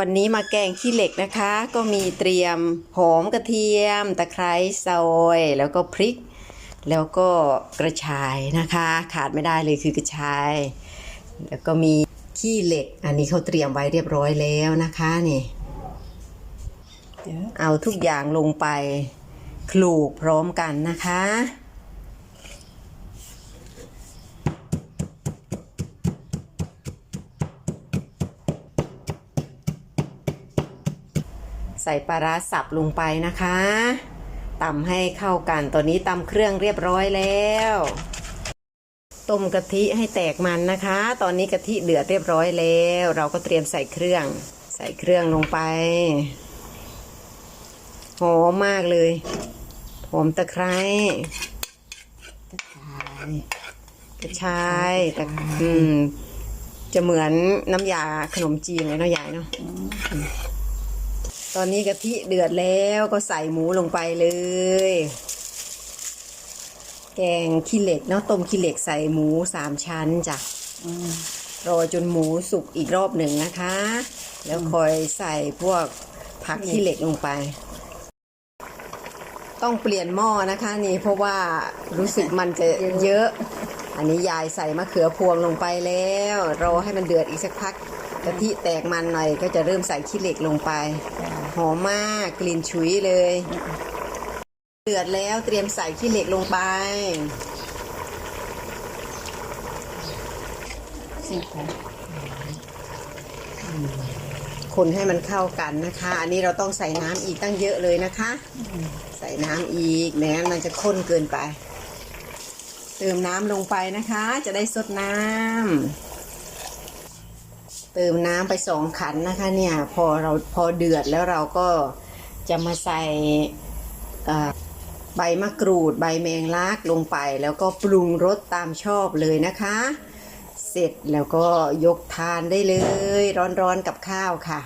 วันนี้มาแกงขี้เหล็กนะคะ ก็มีเตรียมหอมกระเทียม ตะไคร้ซอยแล้วก็พริก แล้วก็กระชายนะคะ ขาดไม่ได้เลยคือกระชาย แล้วก็มีขี้เหล็ก อันนี้เขาเตรียมไว้เรียบร้อยแล้วนะคะนี่เอาทุกอย่างลงไปคลูกพร้อมกันนะคะ ใส่ปลาร้าสับลงไปนะคะตำให้เข้ากันตอนนี้ตำเครื่องเรียบร้อยแล้ว ต้มกะทิให้แตกมันนะคะ ตอนนี้กะทิเดือดเรียบร้อยแล้ว เราก็เตรียมใส่เครื่อง ใส่เครื่องลงไปหอมมากเลยหอมตะไคร้ตะไคร้กระชายตะอืม จะเหมือนน้ำยาขนมจีนเลยเนาะยายเนาะ ตอนนี้กะทิเดือดแล้วก็ใส่หมูลงไปเลย แกงขี้เหล็กเนาะต้มขี้เหล็กใส่หมูสามชั้นจ้ะรอจนหมูสุกอีกรอบหนึ่งนะคะ แล้วคอยใส่พวกผักขี้เหล็กลงไป ต้องเปลี่ยนหม้อนะคะ นี่เพราะว่ารู้สึกมันจะเยอะ อันนี้ยายใส่มะเขือพวงลงไปแล้ว รอให้มันเดือดอีกสักพัก กะทิแตกมันหน่อยก็จะเริ่มใส่ขี้เหล็กลงไป หอมมากกลิ่นฉุยเลย เดือดแล้วเตรียมใส่ขี้เหล็กลงไปสิบค่ะคนให้มันเข้ากันนะคะ อันนี้เราต้องใส่น้ำอีกตั้งเยอะเลยนะคะ ใส่น้ำอีกไม่งั้นมันจะข้นเกินไป เติมน้ำลงไปนะคะ จะได้สดน้ำ เติมน้ำไปสองขันนะคะเนี่ยพอเราพอเดือดแล้วเราก็จะมาใส่ใบมะกรูดใบแมงลักลงไป แล้วก็ปรุงรสตามชอบเลยนะคะ เสร็จแล้วก็ยกทานได้เลย ร้อนๆกับข้าวค่ะ